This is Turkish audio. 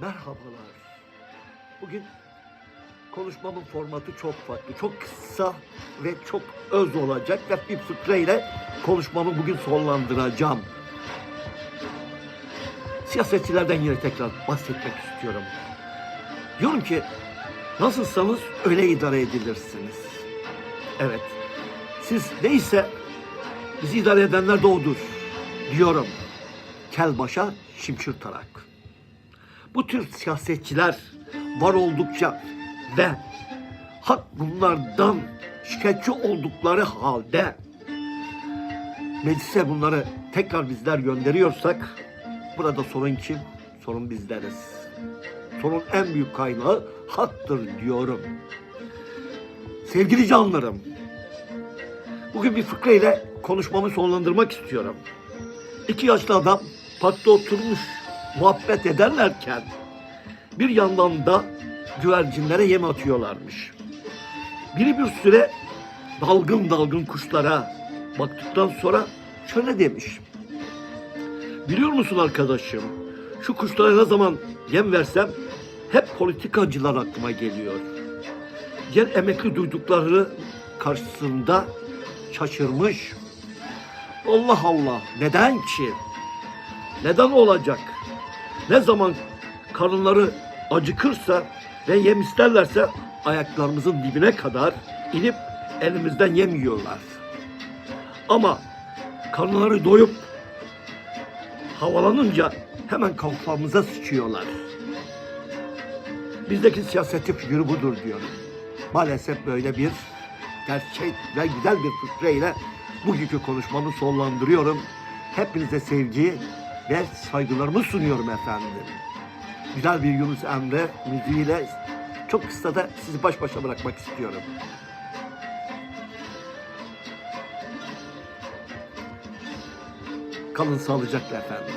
Merhabalar. Bugün konuşmamın formatı çok farklı. Çok kısa ve çok öz olacak ve bir fıkra konuşmamı bugün sonlandıracağım. Siyasetçilerden yine tekrar bahsetmek istiyorum. Diyorum ki nasılsanız öyle idare edilirsiniz. Evet. Siz neyse bizi idare edenler de odur diyorum. Kel başa şimşir tarak. Bu tür siyasetçiler var oldukça ve hak bunlardan şikayetçi oldukları halde meclise bunları tekrar bizler gönderiyorsak burada sorun kim? Sorun bizleriz. Sorun en büyük kaynağı haktır diyorum. Sevgili canlarım, bugün bir fıkra konuşmamı sonlandırmak istiyorum. İki yaşlı adam parkta oturmuş muhabbet ederlerken bir yandan da güvercinlere yem atıyorlarmış. Biri bir süre dalgın dalgın kuşlara baktıktan sonra şöyle demiş. Biliyor musun arkadaşım? Şu kuşlara ne zaman yem versem hep politikacılar aklıma geliyor. Diğer emekli duydukları karşısında şaşırmış. Allah Allah neden ki? Neden olacak? Ne zaman karınları acıkırsa ve yem isterlerse ayaklarımızın dibine kadar inip elimizden yem yiyorlar. Ama karınları doyup havalanınca hemen kafamıza sıçıyorlar. Bizdeki siyaseti figürü budur diyorum. Maalesef böyle bir gerçek ve güzel bir fıkra bugünkü konuşmamı sonlandırıyorum. Hepinize sevgi ve saygılarımı sunuyorum efendim. Güzel bir Yunus Emre müziğiyle çok kısa da sizi baş başa bırakmak istiyorum. Kalın sağlıcakla efendim.